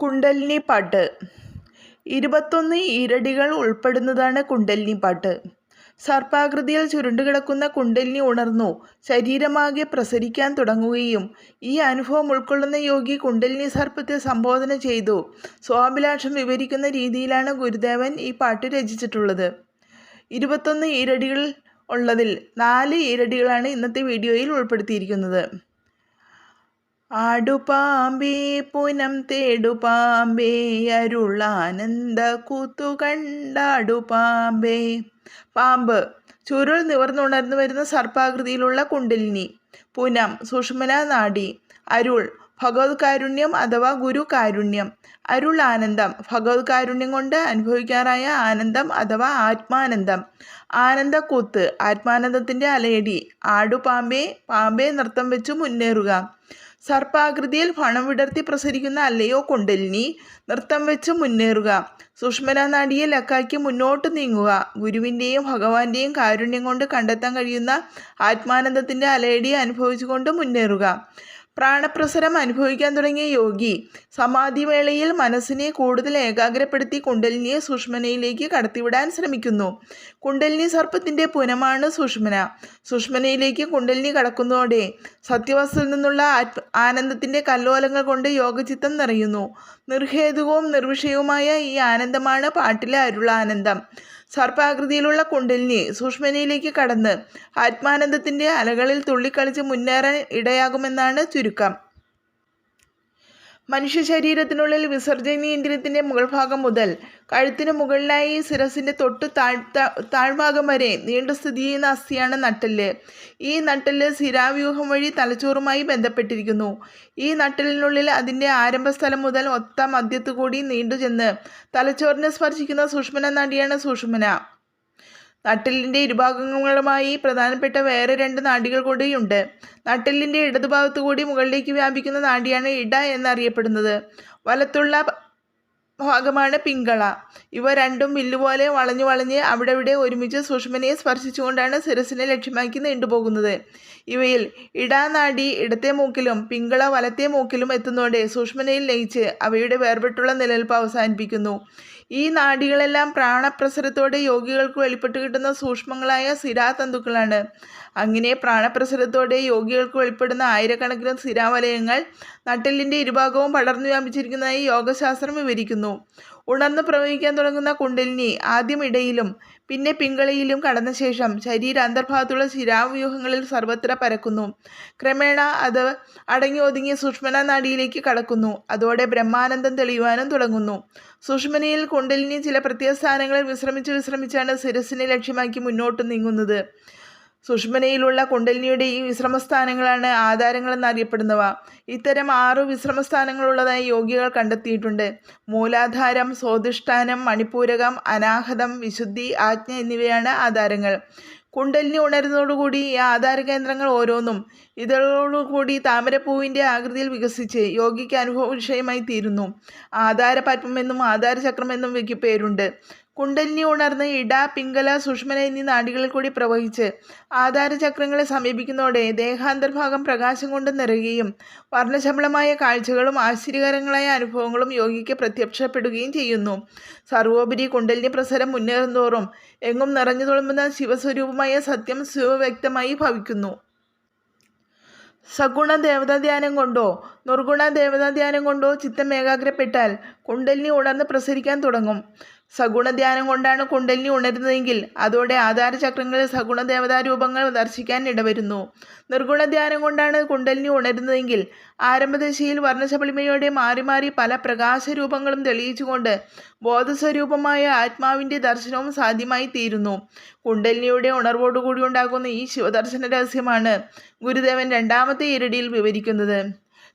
കുണ്ടലിനി പാട്ട്. ഇരുപത്തൊന്ന് ഈരടികൾ ഉൾപ്പെടുന്നതാണ് കുണ്ടലിനി പാട്ട്. സർപ്പാകൃതിയിൽ ചുരുണ്ടുകിടക്കുന്ന കുണ്ടലിനി ഉണർന്നു. ശരീരമാകെ പ്രസരിക്കാൻ തുടങ്ങുകയും ഈ അനുഭവം ഉൾക്കൊള്ളുന്ന യോഗി കുണ്ടലിനി സർപ്പത്തെ സംബോധന ചെയ്തു. സ്വാഭിലാഷം വിവരിക്കുന്ന രീതിയിലാണ് ഗുരുദേവൻ ഈ പാട്ട് രചിച്ചിട്ടുള്ളത്. ഇരുപത്തൊന്ന് ഈരടികൾ ഉള്ളതിൽ നാല് ഈരടികളാണ് ഇന്നത്തെ വീഡിയോയിൽ ഉൾപ്പെടുത്തിയിരിക്കുന്നത്. ആടുപാമ്പേ പുനം തേടുപാമ്പേ അരുളാനന്ദ കൂത്തു കണ്ടാടുപാമ്പേ പാമ്പ് ചുരുൾ നിവർന്നുണർന്നു വരുന്ന സർപ്പാകൃതിയിലുള്ള കുണ്ടലിനി. പുനം സുഷ്മന നാടി. അരുൾ ഭഗവത് കാരുണ്യം അഥവാ ഗുരു കാരുണ്യം അരുൾ ആനന്ദം ഭഗവത് കാരുണ്യം കൊണ്ട് അനുഭവിക്കാറായ ആനന്ദം അഥവാ ആത്മാനന്ദം. ആനന്ദക്കൂത്ത് ആത്മാനന്ദത്തിന്റെ അലയടി. ആടുപാമ്പേ പാമ്പേ നൃത്തം വെച്ച് മുന്നേറുക. സർപ്പാകൃതിയിൽ ഫണം വിടർത്തി പ്രസരിക്കുന്ന അല്ലയോ കൊണ്ടലിനി നൃത്തം വെച്ച് മുന്നേറുക. സുഷ്മന നാടിയെ ലക്കാക്കി മുന്നോട്ട് നീങ്ങുക. ഗുരുവിന്റെയും ഭഗവാന്റെയും കാരുണ്യം കൊണ്ട് കണ്ടെത്താൻ കഴിയുന്ന ആത്മാനന്ദത്തിന്റെ അലയടിയെ അനുഭവിച്ചുകൊണ്ട് മുന്നേറുക. പ്രാണപ്രസരം അനുഭവിക്കാൻ തുടങ്ങിയ യോഗി സമാധിവേളയിൽ മനസ്സിനെ കൂടുതൽ ഏകാഗ്രപ്പെടുത്തി കുണ്ടലിനിയെ സുഷ്മനയിലേക്ക് കടത്തിവിടാൻ ശ്രമിക്കുന്നു. കുണ്ടലിനി സർപ്പത്തിന്റെ പുനമാണ് സുഷ്മന. സുഷ്മനയിലേക്ക് കുണ്ടലിനി കടക്കുന്നതോടെ സത്യവസ്തുവിൽ നിന്നുള്ള ആത്മ ആനന്ദത്തിന്റെ കല്ലോലങ്ങൾ കൊണ്ട് യോഗചിത്തം നിറയുന്നു. നിർഹേതുകവും നിർവിഷയവുമായ ഈ ആനന്ദമാണ് പാട്ടിലെ അരുളാനന്ദം. സർപ്പാകൃതിയിലുള്ള കുണ്ടലിനി സുഷ്മനയിലേക്ക് കടന്ന് ആത്മാനന്ദത്തിന്റെ അലകളിൽ തുള്ളിക്കളിച്ച് മുന്നേറാൻ ഇടയാകുമെന്നാണ് ചുരുക്കം. മനുഷ്യ ശരീരത്തിനുള്ളിൽ വിസർജനീന്ദ്രിയത്തിന്റെ മുകൾ ഭാഗം മുതൽ കഴുത്തിന് മുകളിലായി ശിരസിന്റെ തൊട്ട് താഴ് താഴ്ഭാഗം വരെ നീണ്ടു സ്ഥിതി ചെയ്യുന്ന അസ്ഥിയാണ് നട്ടെല്ല്. ഈ നട്ടെല്ല് ശിരാവ്യൂഹം വഴി തലച്ചോറുമായി ബന്ധപ്പെട്ടിരിക്കുന്നു. ഈ നട്ടലിനുള്ളിൽ അതിന്റെ ആരംഭസ്ഥലം മുതൽ ഒത്ത മദ്യത്തുകൂടി നീണ്ടു ചെന്ന് തലച്ചോറിനെ സ്പർശിക്കുന്ന സൂക്ഷ്മന നാഡിയാണ് സുഷുമന നട്ടെല്ലിന്റെ ഇരുഭാഗങ്ങളുമായി പ്രധാനപ്പെട്ട വേറെ രണ്ട് നാഡികൾ കൂടിയുണ്ട്. നട്ടെല്ലിന്റെ ഇടതുഭാഗത്തു കൂടി മുകളിലേക്ക് വ്യാപിക്കുന്ന നാഡിയാണ് ഇട എന്നറിയപ്പെടുന്നത്. വലത്തുള്ള ഭാഗമാണ് പിങ്കള. ഇവ രണ്ടും വില്ലുപോലെ വളഞ്ഞു വളഞ്ഞ് അവിടെ ഇവിടെ ഒരുമിച്ച് സുഷ്മനയെ സ്പർശിച്ചുകൊണ്ടാണ് സിരസിനെ ലക്ഷ്യമാക്കി നീണ്ടുപോകുന്നത്. ഇവയിൽ ഇടാനാടി ഇടത്തെ മൂക്കിലും പിങ്കള വലത്തെ മൂക്കിലും എത്തുന്നതോടെ സുഷ്മനയിൽ ലയിച്ച് അവയുടെ വേർപെട്ടുള്ള നിലനിൽപ്പ് അവസാനിപ്പിക്കുന്നു. ഈ നാടികളെല്ലാം പ്രാണപ്രസരത്തോടെ യോഗികൾക്ക് വെളിപ്പെട്ട് കിട്ടുന്ന സൂക്ഷ്മങ്ങളായ സിരാതന്തുക്കളാണ്. അങ്ങനെ പ്രാണപ്രസരത്തോടെ യോഗികൾക്ക് വെളിപ്പെടുന്ന ആയിരക്കണക്കിന് സ്ഥിരാവലയങ്ങൾ നട്ടെല്ലിന്റെ ഇരുഭാഗവും പടർന്നു വ്യാപിച്ചിരിക്കുന്നതായി യോഗശാസ്ത്രം വിവരിക്കുന്നു. ഉണർന്നു പ്രവഹിക്കാൻ തുടങ്ങുന്ന കുണ്ടലിനി ആദ്യം ഇടയിലും പിന്നെ പിങ്കളയിലും കടന്ന ശേഷം ശരീര അന്തർഭാഗത്തുള്ള ശിരാവ്യൂഹങ്ങളിൽ സർവത്ര പരക്കുന്നു. ക്രമേണ അത് അടങ്ങി ഒതുങ്ങിയ സുഷ്മന നാടിയിലേക്ക് കടക്കുന്നു. അതോടെ ബ്രഹ്മാനന്ദം തെളിയുവാനും തുടങ്ങുന്നു. സുഷ്മനയിൽ കുണ്ടലിനി ചില പ്രത്യേക സ്ഥാനങ്ങളിൽ വിശ്രമിച്ച് വിശ്രമിച്ചാണ് ശിരസിനെ ലക്ഷ്യമാക്കി മുന്നോട്ട് നീങ്ങുന്നത്. സുഷ്മനയിലുള്ള കുണ്ടലിനിയുടെ ഈ വിശ്രമസ്ഥാനങ്ങളാണ് ആധാരങ്ങളെന്നറിയപ്പെടുന്നവ ഇത്തരം ആറു വിശ്രമസ്ഥാനങ്ങളുള്ളതായി യോഗികൾ കണ്ടെത്തിയിട്ടുണ്ട്. മൂലാധാരം സ്വാധിഷ്ഠാനം മണിപ്പൂരകം അനാഹതം വിശുദ്ധി ആജ്ഞ എന്നിവയാണ് ആധാരങ്ങൾ. കുണ്ടലിനി ഉണരുന്നതോടുകൂടി ഈ ആധാര കേന്ദ്രങ്ങൾ ഓരോന്നും ഇതോടുകൂടി താമരപ്പൂവിന്റെ ആകൃതിയിൽ വികസിച്ച് യോഗിക്ക് അനുഭവ വിഷയമായി തീരുന്നു. ആധാരപത്മമെന്നും ആധാരചക്രമെന്നും ഇവയ്ക്ക് പേരുണ്ട്. കുണ്ടലിനി ഉണർന്ന് ഇട പിങ്കല സുഷ്മന എന്നീ നാടികളിൽ കൂടി പ്രവഹിച്ച് ആധാരചക്രങ്ങളെ സമീപിക്കുന്നതോടെ ദേഹാന്തർഭാഗം പ്രകാശം കൊണ്ട് നിറയുകയും വർണശബളമായ കാഴ്ചകളും ആശ്ചര്യകരങ്ങളായ അനുഭവങ്ങളും യോഗിക്ക് പ്രത്യക്ഷപ്പെടുകയും ചെയ്യുന്നു. സർവോപരി കുണ്ടലിനി പ്രസരം മുന്നേറുന്തോറും എങ്ങും നിറഞ്ഞു തുളുമ്പുന്ന ശിവസ്വരൂപമായ സത്യം ശിവവ്യക്തമായി ഭവിക്കുന്നു. സഗുണ ദേവതാധ്യാനം കൊണ്ടോ നിർഗുണ ദേവതാധ്യാനം കൊണ്ടോ ചിത്തം ഏകാഗ്രപ്പെട്ടാൽ കുണ്ടലിനി ഉണർന്ന് പ്രസരിക്കാൻ തുടങ്ങും. സഗുണധ്യാനം കൊണ്ടാണ് കുണ്ടലിനി ഉണരുന്നതെങ്കിൽ അതോടെ ആധാരചക്രങ്ങളിൽ സഗുണ ദേവതാരൂപങ്ങൾ ദർശിക്കാൻ ഇടവരുന്നു. നിർഗുണധ്യാനം കൊണ്ടാണ് കുണ്ടലിനി ഉണരുന്നതെങ്കിൽ ആരംഭദശയിൽ വർണശബളിമയോടെ മാറി മാറി പല പ്രകാശരൂപങ്ങളും തെളിയിച്ചുകൊണ്ട് ബോധസ്വരൂപമായ ആത്മാവിന്റെ ദർശനവും സാധ്യമായി തീരുന്നു. കുണ്ടലിനിയുടെ ഉണർവോടുകൂടി ഉണ്ടാകുന്ന ഈ ശിവദർശന രഹസ്യമാണ് ഗുരുദേവൻ രണ്ടാമത്തെ ഇരടിയിൽ വിവരിക്കുന്നത്.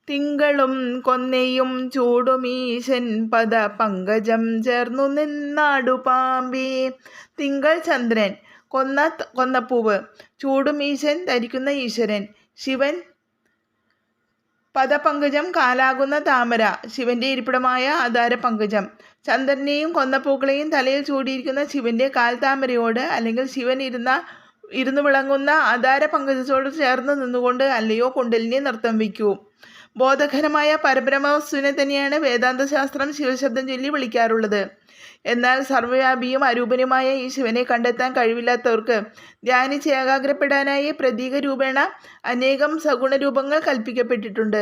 തിങ്കളും കൊന്നയും ചൂടുമീശൻ പദ പങ്കജം ചേർന്നു നിന്നാടു പാമ്പി. തിങ്കൾ ചന്ദ്രൻ കൊന്ന കൊന്നപ്പൂവ് ചൂടുമീശൻ ധരിക്കുന്ന ഈശ്വരൻ. ശിവൻ പദപങ്കജം കാലാകുന്ന താമര ശിവന്റെ ഇരിപ്പിടമായ ആധാര പങ്കജം. ചന്ദ്രനെയും കൊന്നപ്പൂക്കളെയും തലയിൽ ചൂടിയിരിക്കുന്ന ശിവന്റെ കാൽതാമരയോട് അല്ലെങ്കിൽ ശിവൻ ഇരുന്ന ഇരുന്നു വിളങ്ങുന്ന ആധാര പങ്കജത്തോട് ചേർന്ന് നിന്നുകൊണ്ട് അല്ലയോ കുണ്ടലിനെ നൃത്തം വയ്ക്കൂ. ബോധഘനമായ പരബ്രഹ്മവസ്തുവിനെ തന്നെയാണ് വേദാന്തശാസ്ത്രം ശിവശബ്ദം ചൊല്ലി വിളിക്കാറുള്ളത്. എന്നാൽ സർവവ്യാപിയും അരൂപനുമായ ഈ ശിവനെ കണ്ടെത്താൻ കഴിവില്ലാത്തവർക്ക് ധ്യാനിച്ച് ഏകാഗ്രപ്പെടാനായി പ്രതീക രൂപേണ അനേകം സഗുണരൂപങ്ങൾ കൽപ്പിക്കപ്പെട്ടിട്ടുണ്ട്.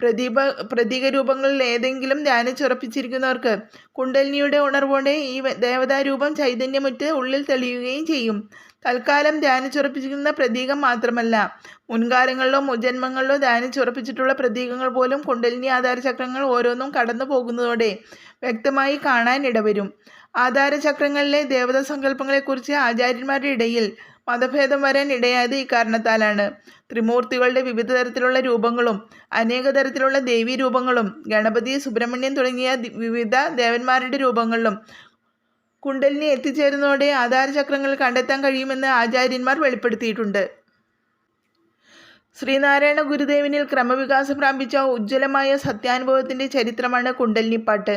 പ്രതീപ പ്രതീക രൂപങ്ങളിൽ ഏതെങ്കിലും ധ്യാനിച്ചുറപ്പിച്ചിരിക്കുന്നവർക്ക് കുണ്ടലിനിയുടെ ഉണർവോടെ ഈ ദേവതാരൂപം ചൈതന്യമുറ്റ് ഉള്ളിൽ തെളിയുകയും ചെയ്യും. തൽക്കാലം ധ്യാനിച്ചുറപ്പിച്ചിരിക്കുന്ന പ്രതീകം മാത്രമല്ല മുൻകാലങ്ങളിലോ മുജന്മങ്ങളിലോ ധ്യാനിച്ചുറപ്പിച്ചിട്ടുള്ള പ്രതീകങ്ങൾ പോലും കുണ്ടലിനി ആധാരചക്രങ്ങൾ ഓരോന്നും കടന്നു പോകുന്നതോടെ വ്യക്തമായി കാണാൻ ഇടവരും. ആധാരചക്രങ്ങളിലെ ദേവതാ സങ്കല്പങ്ങളെക്കുറിച്ച് ആചാര്യന്മാരുടെ ഇടയിൽ മതഭേദം വരാൻ ഇടയായത് ഇക്കാരണത്താലാണ് ത്രിമൂർത്തികളുടെ വിവിധ തരത്തിലുള്ള രൂപങ്ങളും അനേക തരത്തിലുള്ള ദേവീ രൂപങ്ങളും ഗണപതി സുബ്രഹ്മണ്യൻ തുടങ്ങിയ വിവിധ ദേവന്മാരുടെ രൂപങ്ങളിലും കുണ്ടലിനെ എത്തിച്ചേരുന്നതോടെ ആധാരചക്രങ്ങൾ കണ്ടെത്താൻ കഴിയുമെന്ന് ആചാര്യന്മാർ വെളിപ്പെടുത്തിയിട്ടുണ്ട്. ശ്രീനാരായണ ഗുരുദേവനിൽ ക്രമവികാസം പ്രാപിച്ച ഉജ്ജ്വലമായ സത്യാനുഭവത്തിന്റെ ചരിത്രമാണ് കുണ്ടലിനിപ്പാട്ട്.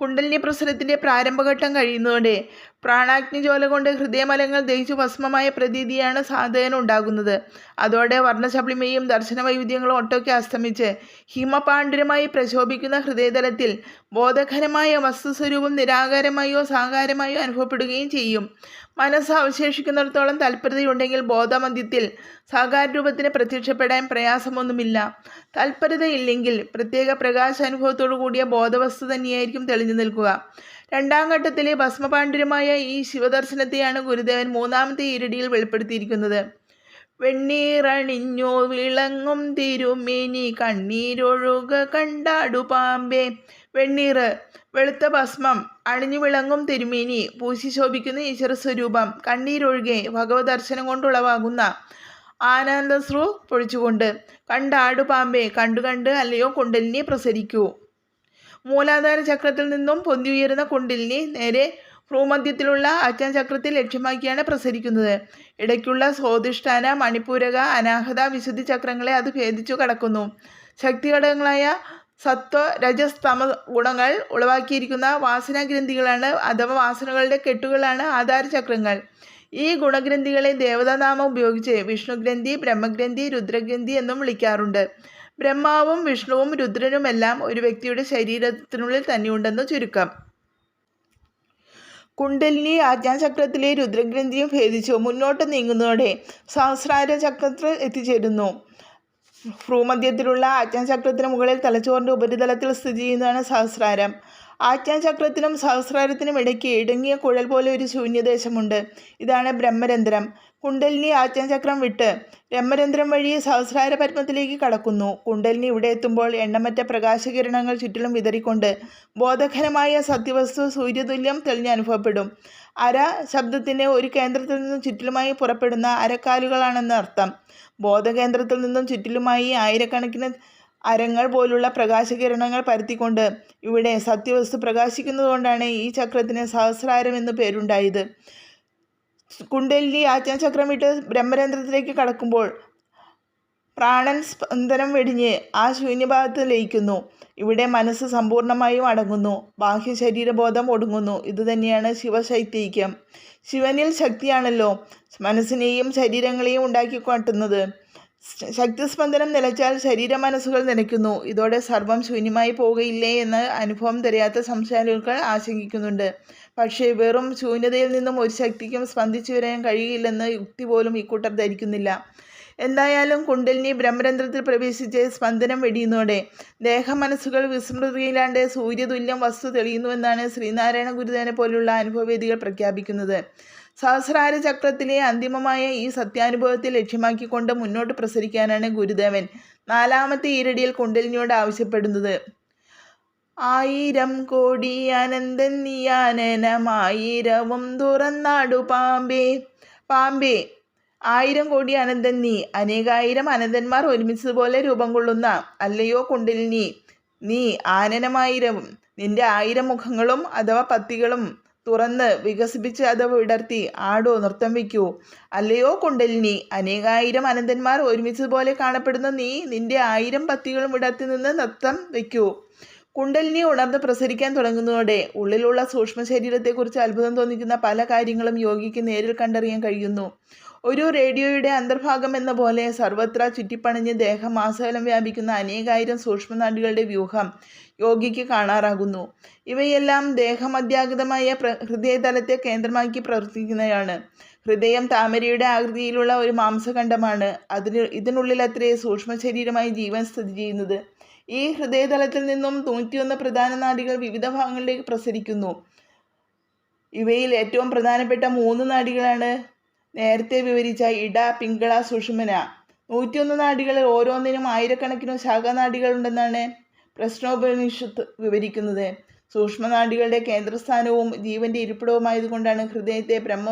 കുണ്ടലിനി പ്രസരത്തിന്റെ പ്രാരംഭഘട്ടം കഴിയുന്നതോടെ പ്രാണാഗ്നി ജ്വാല കൊണ്ട് ഹൃദയമലങ്ങൾ ദഹിച്ചു ഭസ്മമായ പ്രതീതിയാണ് സാധകന് ഉണ്ടാകുന്നത്. അതോടെ വർണശബളിമയും ദർശന വൈവിധ്യങ്ങളും ഒട്ടൊക്കെ അസ്തമിച്ച് ഹിമപാണ്ഡുരമായി പ്രശോഭിക്കുന്ന ഹൃദയതലത്തിൽ ബോധഘനമായ വസ്തുസ്വരൂപം നിരാകാരമായോ സാകാരമായോ അനുഭവപ്പെടുകയും ചെയ്യും. മനസ്സ് അവശേഷിക്കുന്നിടത്തോളം താല്പര്യതയുണ്ടെങ്കിൽ ബോധമന്ത്യത്തിൽ സാകാര രൂപത്തിന് പ്രത്യക്ഷപ്പെടാൻ പ്രയാസമൊന്നുമില്ല. താല്പര്യതയില്ലെങ്കിൽ പ്രത്യേക പ്രകാശാനുഭവത്തോടു കൂടിയ ബോധവസ്തു തന്നെയായിരിക്കും തെളിഞ്ഞു നിൽക്കുക. രണ്ടാം ഘട്ടത്തിലെ ഭസ്മപാണ്ഡുരമായ ഈ ശിവദർശനത്തെയാണ് ഗുരുദേവൻ മൂന്നാമത്തെ ഈരടിയിൽ വെളിപ്പെടുത്തിയിരിക്കുന്നത്. വെണ്ണീറണിഞ്ഞോ വിളങ്ങും തിരുമേനി കണ്ണീരൊഴുക കണ്ടാടു പാമ്പേ. വെണ്ണീറ് വെളുത്ത ഭസ്മം അണിഞ്ഞു വിളങ്ങും തിരുമേനി പൂശി ശോഭിക്കുന്ന ഈശ്വര സ്വരൂപം കണ്ണീരൊഴുകെ ഭഗവത് ദർശനം കൊണ്ടുളവാകുന്ന ആനന്ദശ്രു പൊഴിച്ചുകൊണ്ട് കണ്ടാടു പാമ്പേ കണ്ടു കണ്ട് അല്ലയോ കുണ്ടലിനെ പ്രസരിക്കൂ. മൂലാധാര ചക്രത്തിൽ നിന്നും പൊന്തി ഉയരുന്ന കുണ്ടിലിനി നേരെ ഭ്രൂമധ്യത്തിലുള്ള ചക്രത്തിൽ ലക്ഷ്യമാക്കിയാണ് പ്രസരിക്കുന്നത്. ഇടയ്ക്കുള്ള സ്വാധിഷ്ഠാന മണിപ്പൂരക അനാഹത വിശുദ്ധി ചക്രങ്ങളെ അത് ഭേദിച്ചു കടക്കുന്നു. ശക്തി ഘടകങ്ങളായ സത്വ രജസ്തമ ഗുണങ്ങൾ ഉളവാക്കിയിരിക്കുന്ന വാസനാഗ്രന്ഥികളാണ് അഥവാ വാസനകളുടെ കെട്ടുകളാണ് ആധാര ചക്രങ്ങൾ. ഈ ഗുണഗ്രന്ഥികളെ ദേവതാനാമം ഉപയോഗിച്ച് വിഷ്ണുഗ്രന്ഥി ബ്രഹ്മഗ്രന്ഥി രുദ്രഗ്രന്ഥി എന്നും വിളിക്കാറുണ്ട്. ബ്രഹ്മാവും വിഷ്ണുവും രുദ്രനുമെല്ലാം ഒരു വ്യക്തിയുടെ ശരീരത്തിനുള്ളിൽ തന്നെയുണ്ടെന്ന് ചുരുക്കം. കുണ്ടലിനി ആജ്ഞാചക്രത്തിലെ രുദ്രഗ്രന്ഥിയും ഭേദിച്ചു. മുന്നോട്ട് നീങ്ങുന്നതോടെ സഹസ്രാര ചക്രത്തിൽ എത്തിച്ചേരുന്നു. ഭ്രൂമധ്യത്തിലുള്ള ആജ്ഞാചക്രത്തിന് മുകളിൽ തലച്ചോറിന്റെ ഉപരിതലത്തിൽ സ്ഥിതി ചെയ്യുന്നതാണ് സഹസ്രാരം. ആജ്ഞാചക്രത്തിനും സഹസ്രാരത്തിനും ഇടയ്ക്ക് ഇടുങ്ങിയ കുഴൽ പോലെ ഒരു ശൂന്യദേശമുണ്ട്. ഇതാണ് ബ്രഹ്മരന്ധ്രം. കുണ്ടലിനി ആജ്ഞാചക്രം വിട്ട് ബ്രഹ്മരന്ധ്രം വഴി സഹസ്രാര പത്മത്തിലേക്ക് കടക്കുന്നു. കുണ്ടലിനി ഇവിടെ എത്തുമ്പോൾ എണ്ണമറ്റ പ്രകാശകിരണങ്ങൾ ചുറ്റിലും വിതറിക്കൊണ്ട് ബോധഘനമായ സത്യവസ്തു സൂര്യതുല്യം തെളിഞ്ഞ് അനുഭവപ്പെടും. അര ശബ്ദത്തിന് ഒരു കേന്ദ്രത്തിൽ നിന്നും ചുറ്റിലുമായി പുറപ്പെടുന്ന അരക്കാലുകളാണെന്ന് അർത്ഥം. ബോധകേന്ദ്രത്തിൽ നിന്നും ചുറ്റിലുമായി ആയിരക്കണക്കിന് അരങ്ങൾ പോലുള്ള പ്രകാശകിരണങ്ങൾ പരത്തിക്കൊണ്ട് ഇവിടെ സത്യവസ്തു പ്രകാശിക്കുന്നതുകൊണ്ടാണ് ഈ ചക്രത്തിന് സഹസ്രാരം എന്ന് പേരുണ്ടായത്. കുണ്ടലിനി ആജ്ഞാചക്രം വിട്ട് ബ്രഹ്മരന്ധ്രത്തിലേക്ക് കടക്കുമ്പോൾ പ്രാണൻ സ്പന്ദനം വെടിഞ്ഞ് ആ ശൂന്യഭാഗത്ത് ലയിക്കുന്നു. ഇവിടെ മനസ്സ് സമ്പൂർണമായും അടങ്ങുന്നു. ബാഹ്യ ശരീരബോധം ഒടുങ്ങുന്നു ഇതുതന്നെയാണ് ശിവശൈത്യൈക്യം. ശിവനിൽ ശക്തിയാണല്ലോ മനസ്സിനെയും ശരീരങ്ങളെയും ഉണ്ടാക്കി കാട്ടുന്നത്. ശക്തിസ്പന്ദനം നിലച്ചാൽ ശരീര മനസ്സുകൾ നിലയ്ക്കുന്നു ഇതോടെ സർവം ശൂന്യമായി പോകുകയില്ലേ എന്ന് അനുഭവം തരാത്ത സംശയാലുക്കൾ ആശങ്കിക്കുന്നുണ്ട്. പക്ഷേ വെറും ശൂന്യതയിൽ നിന്നും ഒരു ശക്തിക്കും സ്പന്ദിച്ചു വരാൻ കഴിയില്ലെന്ന് യുക്തി പോലും ഇക്കൂട്ടർ ധരിക്കുന്നില്ല. എന്തായാലും കുണ്ടലിനി ബ്രഹ്മരന്ധ്രത്തിൽ പ്രവേശിച്ച് സ്പന്ദനം വെടിയുന്നതോടെ ദേഹമനസ്സുകൾ വിസ്മൃതിയിലാണ്ട് സൂര്യതുല്യം വസ്തു തെളിയുന്നുവെന്നാണ് ശ്രീനാരായണ ഗുരുദേവനെ പോലുള്ള അനുഭവവേദികൾ പ്രഖ്യാപിക്കുന്നത്. സഹസ്രാര ചക്രത്തിലെ അന്തിമമായ ഈ സത്യാനുഭവത്തെ ലക്ഷ്യമാക്കിക്കൊണ്ട് മുന്നോട്ട് പ്രസരിക്കാനാണ് ഗുരുദേവൻ നാലാമത്തെ ഈരടിയിൽ കുണ്ടലിനിയോട് ആവശ്യപ്പെടുന്നത്. ആയിരം കോടി അനന്തൻ നീയാനനമായിരവും തുറന്നാടു പാമ്പേ. പാമ്പേ ആയിരം കോടി അനന്തൻ നീ. അനേകായിരം അനന്തന്മാർ ഒരുമിച്ചതുപോലെ രൂപം കൊള്ളുന്ന അല്ലയോ കുണ്ടലിനി? നീ ആനനമായിരവും നിന്റെ ആയിരം മുഖങ്ങളും അഥവാ പത്തികളും തുറന്ന് വികസിപ്പിച്ച് അത് വിടർത്തി. ആടോ നൃത്തം വയ്ക്കൂ. അല്ലയോ കുണ്ടലിനി അനേകായിരം അനന്തന്മാർ ഒരുമിച്ചതുപോലെ കാണപ്പെടുന്ന നീ നിന്റെ ആയിരം പത്തികളും വിടർത്തി നിന്ന് നൃത്തം വയ്ക്കൂ. കുണ്ടലിനി ഉണർന്ന് പ്രസരിക്കാൻ തുടങ്ങുന്നതോടെ ഉള്ളിലുള്ള സൂക്ഷ്മ ശരീരത്തെക്കുറിച്ച് അത്ഭുതം തോന്നിക്കുന്ന പല കാര്യങ്ങളും യോഗിക്ക് നേരിൽ കണ്ടറിയാൻ കഴിയുന്നു. ഒരു റേഡിയോയുടെ അന്തർഭാഗം എന്ന പോലെ സർവത്ര ചുറ്റിപ്പണിഞ്ഞ് ദേഹം ദേഹമാസകലം വ്യാപിക്കുന്ന അനേകായിരം സൂക്ഷ്മനാഡികളുടെ വ്യൂഹം യോഗിക്ക് കാണാറാകുന്നു. ഇവയെല്ലാം ദേഹമധ്യാഗതമായ പ്ര ഹൃദയതലത്തെ കേന്ദ്രമാക്കി പ്രവർത്തിക്കുന്നതാണ് ഹൃദയം താമരയുടെ ആകൃതിയിലുള്ള ഒരു മാംസഖണ്ഡമാണ് അതിന് ഇതിനുള്ളിൽ അത്രേ സൂക്ഷ്മ ശരീരമായി ജീവൻ സ്ഥിതി ചെയ്യുന്നത്. ഈ ഹൃദയതലത്തിൽ നിന്നും നൂറ്റിയൊന്ന് പ്രധാന നാടികൾ വിവിധ ഭാഗങ്ങളിലേക്ക് പ്രസരിക്കുന്നു. ഇവയിൽ ഏറ്റവും പ്രധാനപ്പെട്ട മൂന്ന് നാഡികളാണ് നേരത്തെ വിവരിച്ച ഇട പിങ്കള സുഷുമന. നൂറ്റിയൊന്ന് നാഡികളിൽ ഓരോന്നിനും ആയിരക്കണക്കിന് ശാഖാനാഡികളുണ്ടെന്നാണ് പ്രശ്നോപനിഷത്ത് വിവരിക്കുന്നത്. സൂക്ഷ്മനാഡികളുടെ കേന്ദ്രസ്ഥാനവും ജീവന്റെ ഇരിപ്പിടവുമായതുകൊണ്ടാണ് ഹൃദയത്തെ ബ്രഹ്മ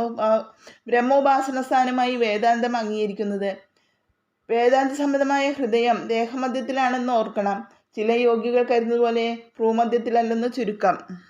ബ്രഹ്മോപാസന സ്ഥാനമായി വേദാന്തം അംഗീകരിക്കുന്നത്. വേദാന്ത സംബന്ധമായ ഹൃദയം ദേഹമധ്യത്തിലാണെന്ന് ഓർക്കണം. ചില യോഗികൾ കരുതുന്നതുപോലെ ഭ്രൂമധ്യത്തിലല്ലെന്ന് ചുരുക്കം.